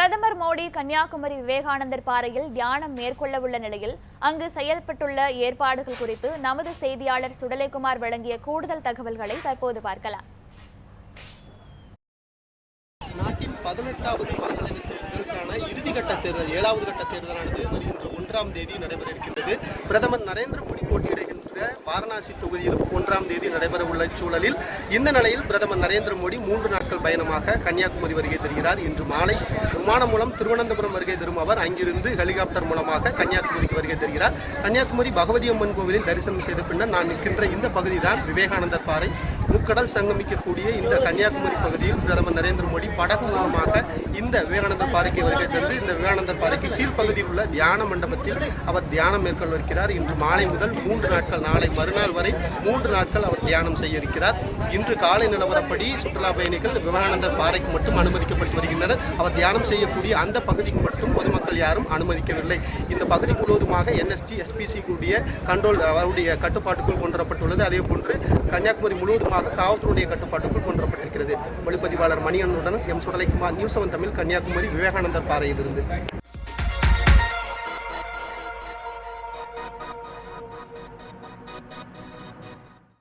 பிரதமர் மோடி கன்னியாகுமரி விவேகானந்தர் பாறையில் தியானம் மேற்கொள்ள உள்ள நிலையில் அங்கு செயல்பட்டுள்ள ஏற்பாடுகள் குறித்து நமது செய்தியாளர் சுடலைக்குமார் வழங்கிய கூடுதல் தகவல்களை தற்போது பார்க்கலாம். நாட்டின் பதினெட்டாவது மக்களவைத் இறுதி கட்ட தேர்தல் ஏழாவது கட்ட தேர்தலானது வருகின்ற ஒன்றாம் தேதி நடைபெற இருக்கின்றது பிரதமர் நரேந்திர மோடி போட்டியிடுகின்ற வாரணாசி தொகுதியில் ஒன்றாம் தேதி நடைபெற உள்ள சூழலில் இந்த நிலையில் பிரதமர் நரேந்திர மோடி மூன்று நாட்கள் பயணமாக கன்னியாகுமரி வருகை தருகிறார். இன்று மாலை விமானம் மூலம் திருவனந்தபுரம் வருகை தரும் அவர் அங்கிருந்து ஹெலிகாப்டர் மூலமாக கன்னியாகுமரிக்கு வருகை தருகிறார். கன்னியாகுமரி பகவதி அம்மன் கோவிலில் தரிசனம் செய்த பின்னர் நான் நிற்கின்ற இந்த பகுதி தான் விவேகானந்தர் பாறை. முக்கடல் சங்கமிக்கக்கூடிய இந்த கன்னியாகுமரி பகுதியில் பிரதமர் நரேந்திர மோடி படகு மூலமாக இந்த விவேகானந்தர் பாறைக்கு வருகை தந்து இந்த விவேகானந்தர் பாறைக்கு கீழ்ப்பகுதியில் உள்ள தியான மண்டபத்தில் அவர் தியானம் மேற்கொள்ள இருக்கிறார். இன்று மாலை முதல் மூன்று நாட்கள் நாளை மறுநாள் வரை மூன்று நாட்கள் அவர் தியானம் செய்ய இருக்கிறார். இன்று காலை நிலவரப்படி சுற்றுலா பயணிகள் விவேகானந்தர் பாறைக்கு மட்டும் அனுமதிக்கப்பட்டு வருகின்றனர். அவர் தியானம் செய்யக்கூடிய அந்த பகுதிக்கு மட்டும் பொதுமக்கள் பொதுமக்கள் யாரும் அனுமதிக்கவில்லை. இந்த பகுதி முழுவதுமாக என்எஸ்டி எஸ்பிசிகளுடைய கண்ட்ரோல் அவருடைய கட்டுப்பாட்டுக்குள் கொண்டுவரப்பட்டுள்ளது. அதே போன்று கன்னியாகுமரி முழுவதுமாக காவல்துறையுடைய கட்டுப்பாட்டுக்குள் கொண்டுவரப்பட்டிருக்கிறது. ஒளிப்பதிவாளர் மணியனுடன் M Sudalaikumar news seven Tamil Kanyakumari Vivekanandar பாறையிலிருந்து.